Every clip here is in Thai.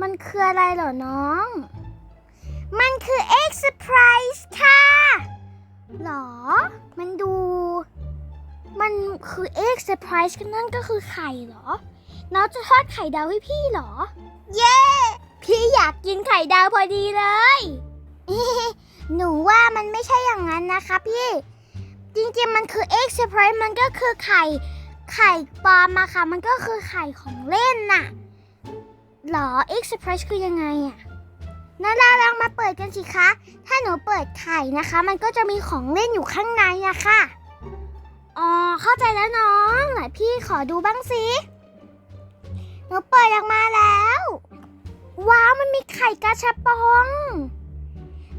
มันคืออะไรเหรอน้อง มันคือ Egg Surprise ค่ะหรอ มันดู มันคือ Egg Surprise ก็นั่นก็คือไข่เหรอ น้องจะทอดไข่ดาวให้พี่เหรอ เย้ พี่อยากกินไข่ดาวพอดีเลย หนูว่ามันไม่ใช่อย่างนั้นนะคะพี่ จริงๆมันคือ Egg Surprise มันก็คือไข่ไข่ปลอมอะค่ะ มันก็คือไข่ของเล่นน่ะ หรอ Egg Surprise คือยังไงอะนาราลองมาเปิดกันสิคะ ถ้าหนูเปิดไข่นะคะ มันก็จะมีของเล่นอยู่ข้างในอะค่ะ อ๋อ เข้าใจแล้วน้องไหนพี่ขอดูบ้างสิ หนูเปิดออกมาแล้ว ว้าว มันมีไข่กาชาปอง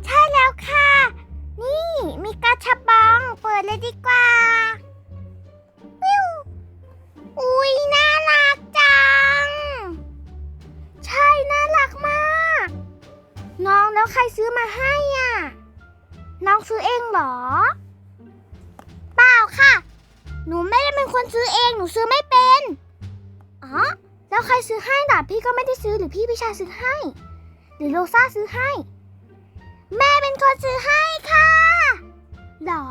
ใช่แล้วค่ะ นี่มีกาชาปอง เปิดเลยดีกว่า แล้วใครซื้อมาให้อะ น้องซื้อเองเหรอ เปล่าค่ะ หนูไม่ได้เป็นคนซื้อเอง หนูซื้อไม่เป็น อ๋อ แล้วใครซื้อให้ล่ะพี่ก็ไม่ได้ซื้อหรือพี่พิชาซื้อให้ หรือโลซ่าซื้อให้ แม่เป็นคนซื้อให้ค่ะหรอ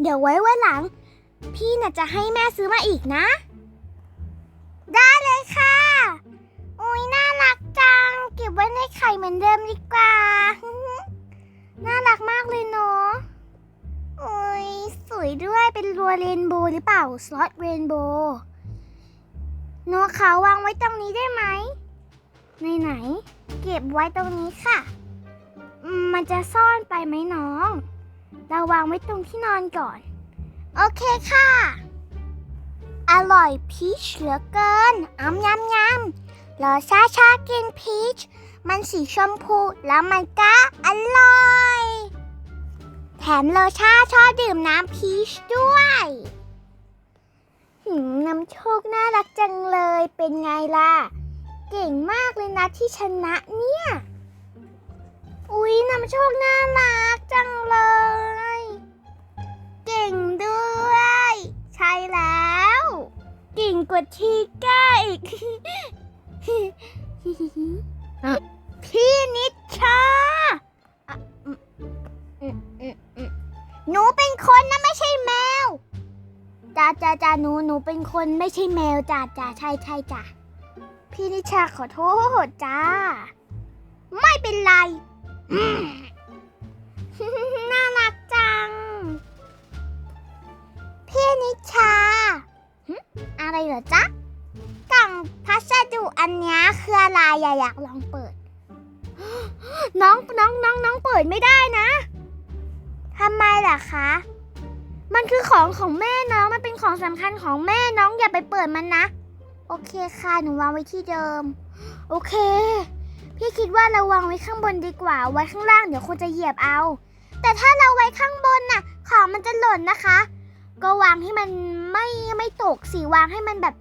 เดี๋ยวไว้วันหลัง พี่น่ะจะให้แม่ซื้อมาอีกนะ ได้เลยค่ะ อนเดิมดีกว่า น่ารักมากเลยเนาะโอ้ยสวยด้วยเป็นรัวเรนโบว์หรือเปล่า สล็อตเรนโบว์โนวเขาวางไว้ตรงนี้ได้ไหมในไหนๆเก็บไว้ตรงนี้ค่ะมมันจะซ่อนไปไหมน้อง เราวางไว้ตรงที่นอนก่อน โอเคค่ะ อร่อยพีชเหลือเกินอ้ำยำยำรอชาชากินพีช มันสีชมพูแล้วมันก็อร่อย แถมโลชาชอบดื่มน้ำพีชด้วยหืมน้ำโชคน่ารักจังเลยเป็นไงล่ะ เก่งมากเลยนะที่ชนะเนี่ย อุ๊ยน้ำโชคน่ารักจังเลย เก่งด้วย ใช่แล้ว เก่งกว่าทีก้าอีก จ้าจ้าจ้าหนูหนูเป็นคนไม่ใช่แมวจ้าจ้าใช่ใช่จ้าพี่นิชาขอโทษจ้า ไม่เป็นไรน่ารักจัง พี่นิชาอะไรเหรอจ๊ะกล่องพัสดุอันนี้คืออะไรอย่าอยากลองเปิด น้องน้องน้องน้องเปิดไม่ได้นะทำไมล่ะคะ มันคือของของแม่น้อง มันเป็นของสำคัญของแม่น้องอย่าไปเปิดมันนะ โอเคค่ะ หนูวางไว้ที่เดิม โอเค พี่คิดว่าเราวางไว้ข้างบนดีกว่า ไว้ข้างล่างเดี๋ยวคนจะเหยียบเอา แต่ถ้าเราไว้ข้างบนน่ะ ของมันจะหล่นนะคะ ก็วางให้มันไม่ไม่ตกสิ วางให้มันแบบ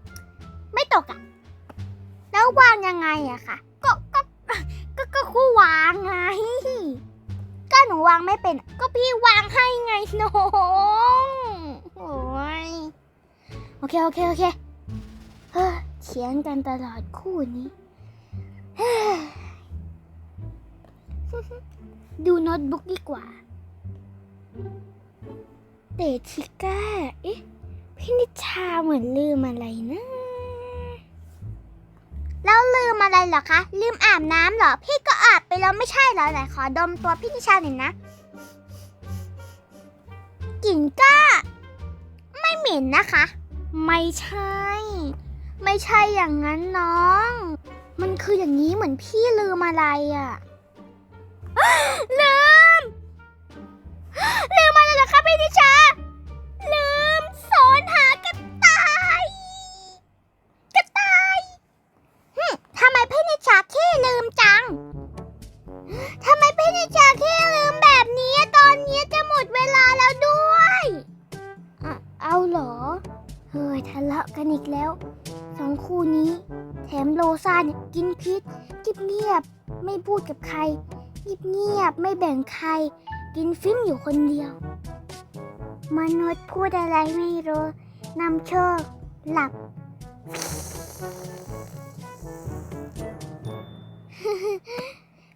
ไม่ตกอะแล้ววางยังไงอะค่ะ ก็ก็ก็ก็ก็วางไง ก็หนูวางไม่เป็น ก็พี่วางให้ไงโนองโอ้ยโอ เค โอเค โอเคเฮ้อเถียงกันตลอดคู่นี้ ดูโน้ตบุ๊กดีกว่า เตชิก้า เอ๊ะ พี่นิชาเหมือนลืมอะไรนะ แล้วลืมอะไรเหรอคะ ลืมอาบน้ำเหรอ พี่ก็อาบไปแล้วไม่ใช่เหรอ ไหนขอดมตัวพี่นิชาหน่อยนะกลิ่นก็ไม่เหม็นนะคะ ไม่ใช่ ไม่ใช่อย่างนั้นน้อง มันคืออย่างนี้เหมือนพี่ลืมอะไรอะลืม ลืมอะไรเหรอคะพี่นิชา ลืมสอนหา แล้วสองคู่นี้ แถมโลซาเนี่ยกินพิษเงียบไม่พูดกับใครเงียบไม่แบ่งใคร กินฟิมอยู่คนเดียว มนุษย์พูดอะไรไม่รู้นำโชค หลับ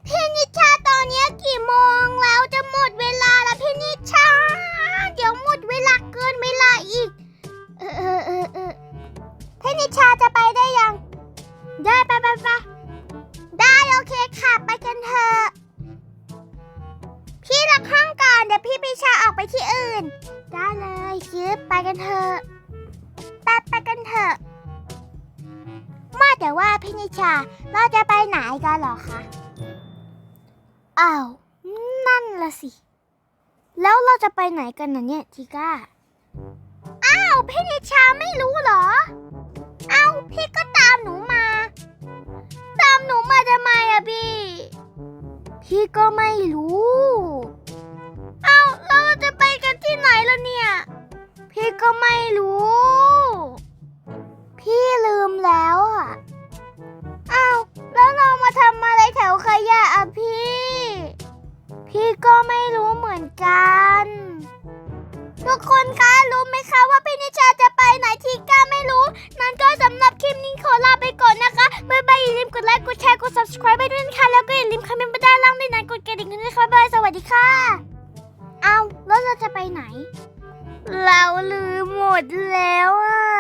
พี่นิชาตอนนี้กี่โมงแล้วจะหมดเวลาแล้วพี่นิชา เดี๋ยวพี่ปิชาออกไปที่อื่น ได้เลยคิดไปกันเถอะไปไปกันเถอะว่าแต่ว่าพี่นิชาเราจะไปไหนกันหรอคะอ้าวนั่นละสิ แล้วเราจะไปไหนกันนะเนี่ยทิก้าอ้าวพี่นิชาไม่รู้เหรอเอ้าพี่ก็ตามหนูมา ตามหนูมาทำไมอะพี่พี่ก็ไม่รู้ ที่ไหนล่ะเนี่ย พี่ก็ไม่รู้ พี่ลืมแล้วอะเอ้าแล้วเรามาทำอะไรแถวขยะอะพี่ พี่ก็ไม่รู้เหมือนกัน ทุกคนคะรู้ไหมคะว่าพี่นิชาจะ ดแล้วอะ